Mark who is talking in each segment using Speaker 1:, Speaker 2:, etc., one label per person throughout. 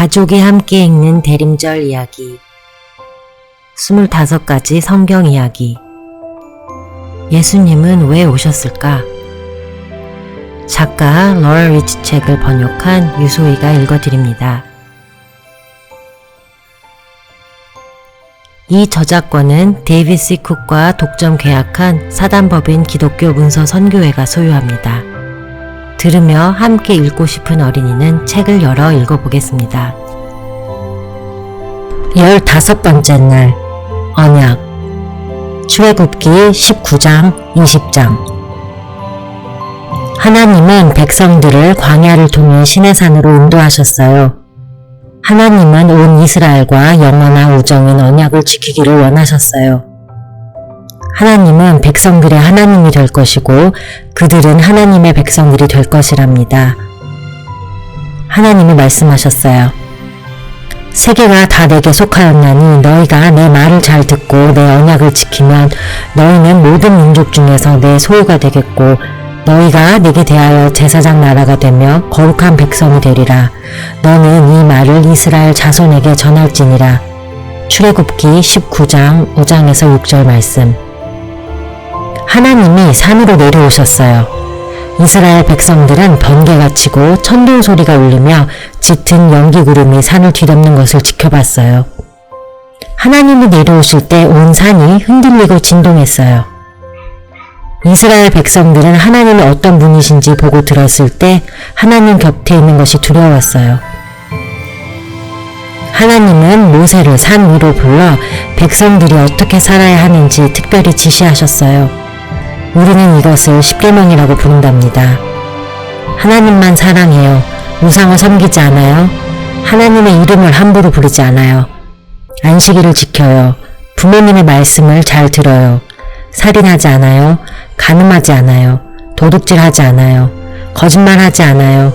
Speaker 1: 가족이 함께 읽는 대림절 이야기 25가지 성경 이야기 예수님은 왜 오셨을까? 작가 러얼 리치 책을 번역한 유소희가 읽어드립니다. 이 저작권은 데이비스 쿡과 독점 계약한 사단법인 기독교 문서 선교회가 소유합니다. 들으며 함께 읽고 싶은 어린이는 책을 열어 읽어보겠습니다. 15번째 날 언약 출애굽기 19장 20장 하나님은 백성들을 광야를 통해 시내산으로 인도하셨어요. 하나님은 온 이스라엘과 영원한 우정인 언약을 지키기를 원하셨어요. 하나님은 백성들의 하나님이 될 것이고 그들은 하나님의 백성들이 될 것이랍니다. 하나님이 말씀하셨어요. 세계가 다 내게 속하였나니 너희가 내 말을 잘 듣고 내 언약을 지키면 너희는 모든 민족 중에서 내 소유가 되겠고 너희가 내게 대하여 제사장 나라가 되며 거룩한 백성이 되리라. 너는 이 말을 이스라엘 자손에게 전할지니라. 출애굽기 19장 5장에서 6절 말씀. 하나님이 산으로 내려오셨어요. 이스라엘 백성들은 번개가 치고 천둥 소리가 울리며 짙은 연기 구름이 산을 뒤덮는 것을 지켜봤어요. 하나님이 내려오실 때 온 산이 흔들리고 진동했어요. 이스라엘 백성들은 하나님이 어떤 분이신지 보고 들었을 때 하나님 곁에 있는 것이 두려웠어요. 하나님은 모세를 산 위로 불러 백성들이 어떻게 살아야 하는지 특별히 지시하셨어요. 우리는 이것을 십계명이라고 부른답니다. 하나님만 사랑해요. 우상을 섬기지 않아요. 하나님의 이름을 함부로 부르지 않아요. 안식일을 지켜요. 부모님의 말씀을 잘 들어요. 살인하지 않아요. 가늠하지 않아요. 도둑질하지 않아요. 거짓말하지 않아요.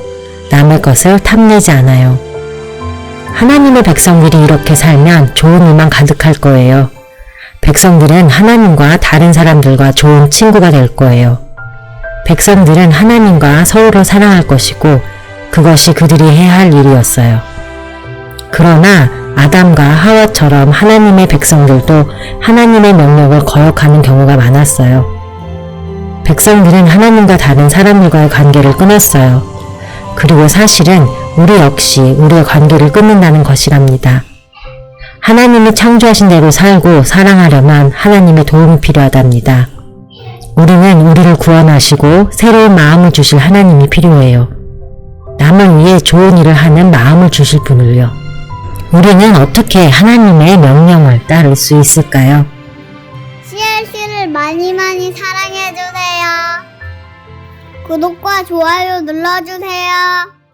Speaker 1: 남의 것을 탐내지 않아요. 하나님의 백성들이 이렇게 살면 좋은 일만 가득할 거예요. 백성들은 하나님과 다른 사람들과 좋은 친구가 될 거예요. 백성들은 하나님과 서로를 사랑할 것이고 그것이 그들이 해야 할 일이었어요. 그러나 아담과 하와처럼 하나님의 백성들도 하나님의 명령을 거역하는 경우가 많았어요. 백성들은 하나님과 다른 사람들과의 관계를 끊었어요. 그리고 사실은 우리 역시 우리의 관계를 끊는다는 것이랍니다. 하나님이 창조하신 대로 살고 사랑하려면 하나님의 도움이 필요하답니다. 우리는 우리를 구원하시고 새로운 마음을 주실 하나님이 필요해요. 남을 위해 좋은 일을 하는 마음을 주실 분을요. 우리는 어떻게 하나님의 명령을 따를 수 있을까요?
Speaker 2: CLC를 많이 많이 사랑해주세요. 구독과 좋아요 눌러주세요.